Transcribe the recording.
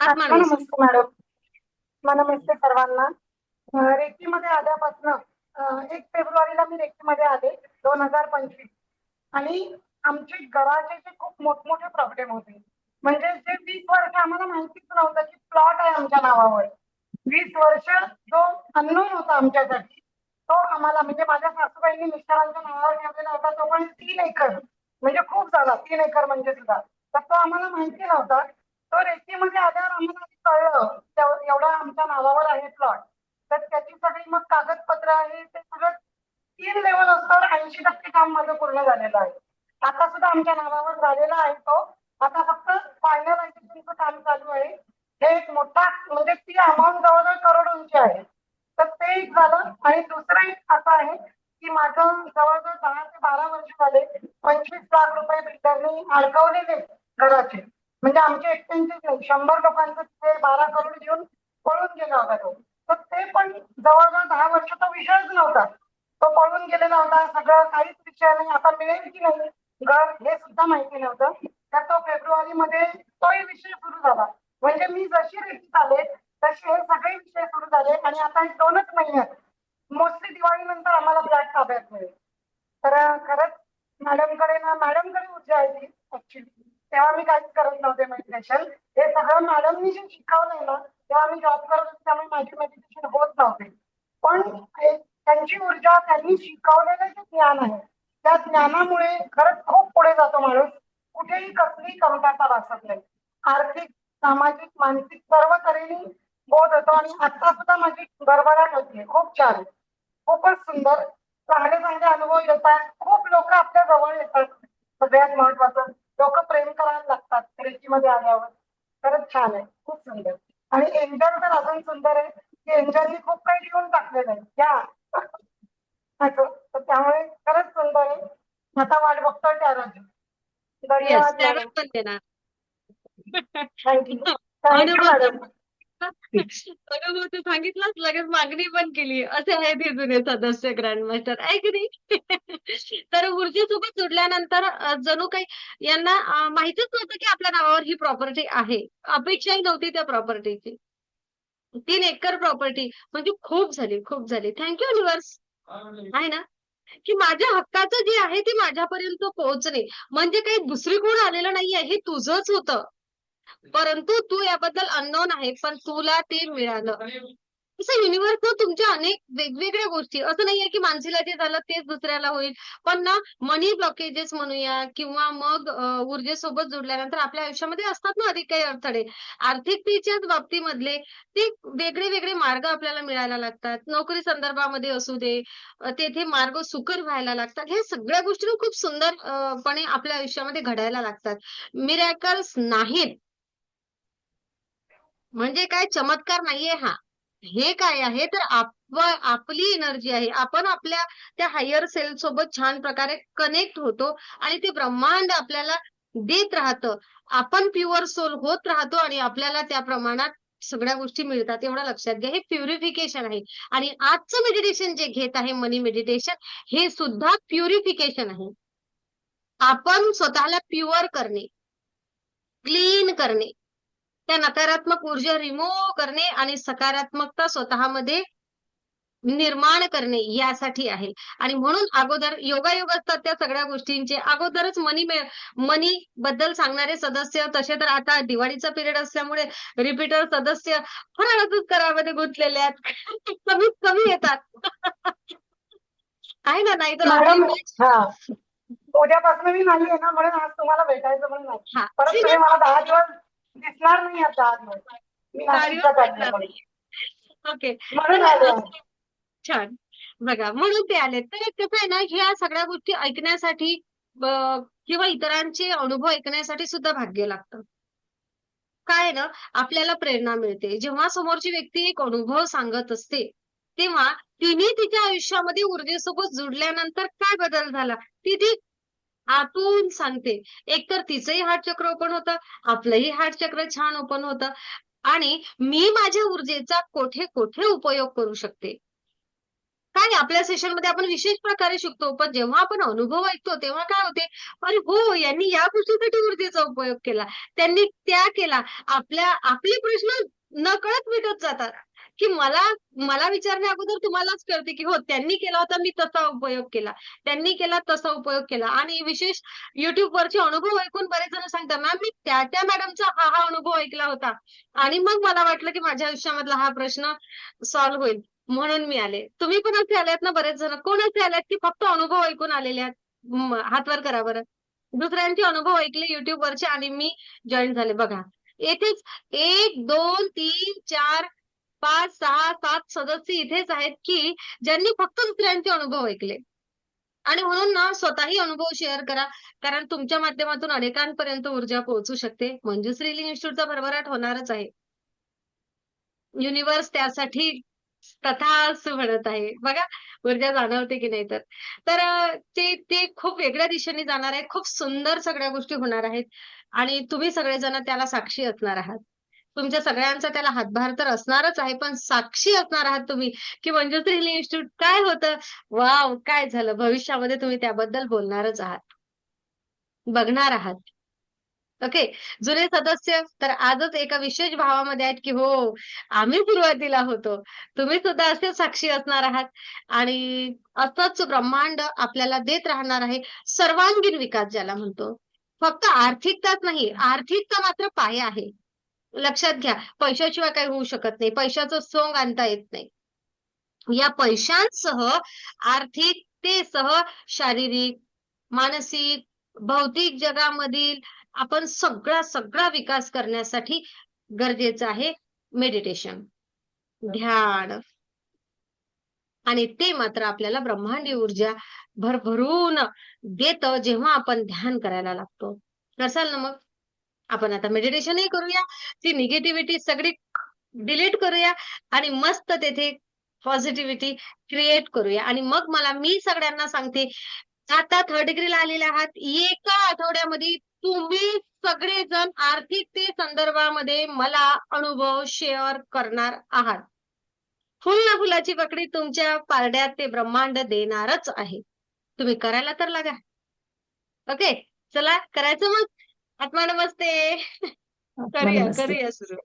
नमस्ते madam. नमस्ते सर्वांना. रेकीमध्ये आल्यापासून एक फेब्रुवारीला मी रेकीमध्ये आले दोन हजार पंचवीस. आणि आमचे घराचे जे खूप मोठमोठे प्रॉब्लेम होते. म्हणजे जे वीस वर्ष आम्हाला माहितीच नव्हतं की प्लॉट आहे आमच्या नावावर. वीस वर्ष जो अननोन होता आमच्यासाठी तो आम्हाला म्हणजे माझ्या सासूबाईंनी मिस्टरांच्या नावावर ठेवलेला होता तो पण तीन एकर म्हणजे खूप झाला. तीन एकर म्हणजे सुद्धा. तर तो आम्हाला माहिती नव्हता. तो रेतीमध्ये आल्यावर आम्हाला कळलं. एवढा आमच्या नावावर आहे प्लॉट तर त्याची सगळी मग कागदपत्र आहे ते सगळं तीन लेवल असतात ऐंशी टक्के काम माझं पूर्ण झालेलं आहे. आता सुद्धा आमच्या नावावर झालेला आहे तो. आता फक्त फायनलायझेशनचं काम चालू आहे. हे एक मोठा म्हणजे ती अमाऊंट जवळजवळ करोडोंची आहे. तर ते एक झालं. आणि दुसरं एक असं आहे की माझं जवळजवळ दहा ते बारा वर्ष झाले पंचवीस लाख रुपये बिल्डरनी अडकवलेले घराचे. म्हणजे आमचे एकट्यांचेच नाही. शंभर लोकांचं ते बारा करोड घेऊन पळून गेला होता तो तर ते पण जवळजवळ दहा वर्ष तो विषयच नव्हता. तो पळून गेलेला होता. सगळं काहीच विषय नाही. आता मिळेल की नाही? घर हे सुद्धा माहिती नव्हतं. तर तो फेब्रुवारी मध्ये तोही विषय सुरू झाला. म्हणजे मी जशी रेटीत आले तसे हे सगळे विषय सुरू झाले. आणि आता दोनच महिन्यात मोस्टली दिवाळीनंतर आम्हाला फ्लॅट ताब्यात मिळेल. तर खरंच मॅडमकडे ना मॅडमकडे ऊर्जा आहे ती ऍक्च्युली तेव्हा मी काहीच करत नव्हते मेडिटेशन हे सगळं मॅडमनी जे शिकवलंय ना तेव्हा मी जॉब करत होते त्यामुळे माझी मेडिटेशन होत नव्हते. पण त्यांची ऊर्जा त्यांनी शिकवलेलं जे ज्ञान आहे त्या ज्ञानामुळे खरंच खूप पुढे जातो माणूस. कुठेही कसलीही कमतरता भासत नाही. आर्थिक सामाजिक मानसिक सर्व तऱ्हेने बोध होतो आणि आता सुद्धा माझी भरभराट होती खूप छान. खूपच सुंदर चांगले चांगले अनुभव येतात. खूप लोक आपल्या जवळ येतात. सगळ्यात महत्वाचं लोक प्रेम करायला लागतात रेकीमध्ये आल्यावर. खरंच छान आहे खूप सुंदर. आणि एंजल तर अजून सुंदर आहे की एंजलनी खूप काही लिहून टाकलेलं आहे. या. त्यामुळे खरंच सुंदर आहे. आता वाट बघतोय त्या रोजी धन्यवाद थँक्यू अगं अनुभव तू सांगितलंच लगेच मागणी पण केली. असे आहेत हे जुने सदस्य ग्रँड मास्टर आहे की नाही तर ऊर्जेसोबत जोडल्यानंतर अ, जणू काही यांना अ, माहितीच नव्हतं की आपल्या नावावर ही प्रॉपर्टी आहे. अपेक्षाही नव्हती त्या प्रॉपर्टीची तीन एकर प्रॉपर्टी म्हणजे खूप झाली खूप झाली. थँक्यू युनिवर्स आहे ना? की माझ्या हक्काचं जे आहे ते माझ्यापर्यंत पोहोचणे. म्हणजे काही दुसरी कोण आलेलं नाहीये हे तुझंच होतं. परंतु तू याबद्दल अननोन आहे पण तुला ते मिळालं. असं युनिव्हर्स तुमच्या अनेक वेगवेगळ्या गोष्टी असं नाहीये की माणसीला जे झालं तेच दुसऱ्याला होईल पण ना मनी ब्लॉकेजेस म्हणूया किंवा मग ऊर्जेसोबत जोडल्यानंतर आपल्या आयुष्यामध्ये असतात ना अधिक काही अडथळे. आर्थिकतेच्याच बाबतीमधले ते वेगळे वेगळे मार्ग आपल्याला मिळायला लागतात. नोकरी संदर्भामध्ये असू दे तेथे मार्ग सुकर व्हायला लागतात. हे सगळ्या गोष्टी खूप सुंदरपणे आपल्या आयुष्यामध्ये घडायला लागतात. मिरॅकल्स नाहीत. म्हणजे काय चमत्कार नाहीये हा. हे काय आहे? तर आप आपली एनर्जी आहे. आपण आपल्या त्या हायर सेल सोबत छान प्रकारे कनेक्ट होतो आणि ते ब्रह्मांड आपल्याला देत राहतं. आपण प्युअर सोल होत राहतो आणि आपल्याला त्या प्रमाणात सगळ्या गोष्टी मिळतात एवढं लक्षात घ्या. हे प्युरिफिकेशन आहे. आणि आजचं मेडिटेशन जे घेत आहे मनी मेडिटेशन हे सुद्धा प्युरिफिकेशन आहे. आपण स्वतःला प्युअर करणे क्लीन करणे त्या नकारात्मक ऊर्जा रिमूव्ह करणे आणि सकारात्मकता स्वतःमध्ये निर्माण करणे यासाठी आहे. आणि म्हणून अगोदर योगायोग असतात त्या सगळ्या गोष्टींचे अगोदरच मनी मनी बद्दल सांगणारे सदस्य तसे तर आता दिवाळीचा पिरियड असल्यामुळे रिपीटर सदस्य फराळाचंच करामध्ये गुंतलेले आहेत. कमीत कमी येतात. आहे ना? नाहीतर मॅडम आपली हा. उद्यापासून मी नाही आहे ना म्हणून आज तुम्हाला भेटायचं म्हणून नाही. मला दहा दिवस दिसणार नाही आता मी ओके. म्हणून आले. छान. बघा म्हणून ते आले तर कसं आहे ना ह्या सगळ्या गोष्टी ऐकण्यासाठी ब- किंवा इतरांचे अनुभव ऐकण्यासाठी सुद्धा भाग्य लागतं. काय आहे ना आपल्याला प्रेरणा मिळते. जेव्हा समोरची व्यक्ती एक अनुभव सांगत असते तेव्हा तिने तिच्या आयुष्यामध्ये ऊर्जेसोबत जुडल्यानंतर काय बदल झाला? ती ती आतून सांगते. एकतर तिचंही हार्ट चक्र ओपन होतं आपलंही हार्ट चक्र छान ओपन होतं. आणि मी माझ्या ऊर्जेचा कोठे कोठे उपयोग करू शकते? काय आपल्या सेशनमध्ये आपण विशेष प्रकारे शिकतो पण जेव्हा आपण अनुभव ऐकतो तेव्हा काय होते? अरे हो यांनी या गोष्टीसाठी ऊर्जेचा उपयोग केला. त्यांनी त्या केला. आपल्या आपले प्रश्न नकळत मिटत जातात. की मला मला विचारण्या अगोदर तुम्हालाच कळते की हो त्यांनी केला होता मी तसा उपयोग केला. त्यांनी केला तसा उपयोग केला. आणि विशेष युट्यूबवरचे अनुभव ऐकून बरेच जण सांगतात मॅम मी त्या त्या मॅडमचा हा हा अनुभव ऐकला होता. आणि मग मला वाटलं की माझ्या आयुष्यामधला हा प्रश्न सॉल्व्ह होईल म्हणून मी आले. तुम्ही पण असे आलेत ना बरेच जण? कोण असे आलेत की फक्त अनुभव ऐकून आलेले आहेत? हातवर हात वर करा बरं. दुसऱ्यांचे अनुभव ऐकले युट्यूबवरचे आणि मी जॉईन झाले. बघा येथेच एक दोन तीन चार पाच सहा सात सदस्य इथेच आहेत की ज्यांनी फक्त दुसऱ्यांचे अनुभव ऐकले. आणि म्हणून ना स्वतःही अनुभव शेअर करा. कारण तुमच्या माध्यमातून अनेकांपर्यंत ऊर्जा पोहोचू शकते. मंजुश्री इन्स्टिट्यूटचा भरभराट होणारच आहे. युनिव्हर्स त्यासाठी तथाच म्हणत आहे. बघा ऊर्जा जाणवते की नाही तर. तर ते ते खूप वेगळ्या दिशेने जाणार आहे. खूप सुंदर सगळ्या गोष्टी होणार आहेत. आणि तुम्ही सगळेजण त्याला साक्षी असणार आहात. तुमच्या सगळ्यांचा त्याला हातभार तर असणारच आहे पण साक्षी असणार आहात तुम्ही की मंजुश्री इन्स्टिट्यूट काय होतं? वाव काय झालं? भविष्यामध्ये तुम्ही त्याबद्दल बोलणारच आहात. बघणार आहात. ओके? जुने सदस्य तर आजच एका विशेष भावामध्ये आहेत की हो आम्ही सुरुवातीला होतो. तुम्ही सुद्धा असे साक्षी असणार आहात. आणि असंच ब्रह्मांड आपल्याला देत राहणार आहे. सर्वांगीण विकास ज्याला म्हणतो. फक्त आर्थिकताच नाही आर्थिकता मात्र पाया आहे. लक्षात घ्या पैशाशिवाय काही होऊ शकत नाही. पैशाचं सोंग आणता येत नाही. या पैशांसह आर्थिकतेसह शारीरिक मानसिक भौतिक जगामधील आपण सगळा सगळा विकास करण्यासाठी गरजेचं आहे मेडिटेशन ध्यान. आणि ते मात्र आपल्याला ब्रह्मांडी ऊर्जा भरभरून देतं जेव्हा आपण ध्यान करायला लागतो. करसाल ना मग? आपण आता मेडिटेशनही करूया. ती निगेटिव्हिटी सगळी डिलीट करूया आणि मस्त तेथे पॉझिटिव्हिटी क्रिएट करूया. आणि मग मला मी सगळ्यांना सांगते आता थर्ड डिग्रीला आलेले आहात. एका आठवड्यामध्ये तुम्ही सगळेजण आर्थिकते संदर्भामध्ये मला अनुभव शेअर करणार आहात. फुल ना फुलाची पकडी तुमच्या पारड्यात ते ब्रह्मांड देणारच आहे. तुम्ही करायला तर लागा. ओके चला करायचं मग? आत्मा नमस्ते करूया. करूया सुरू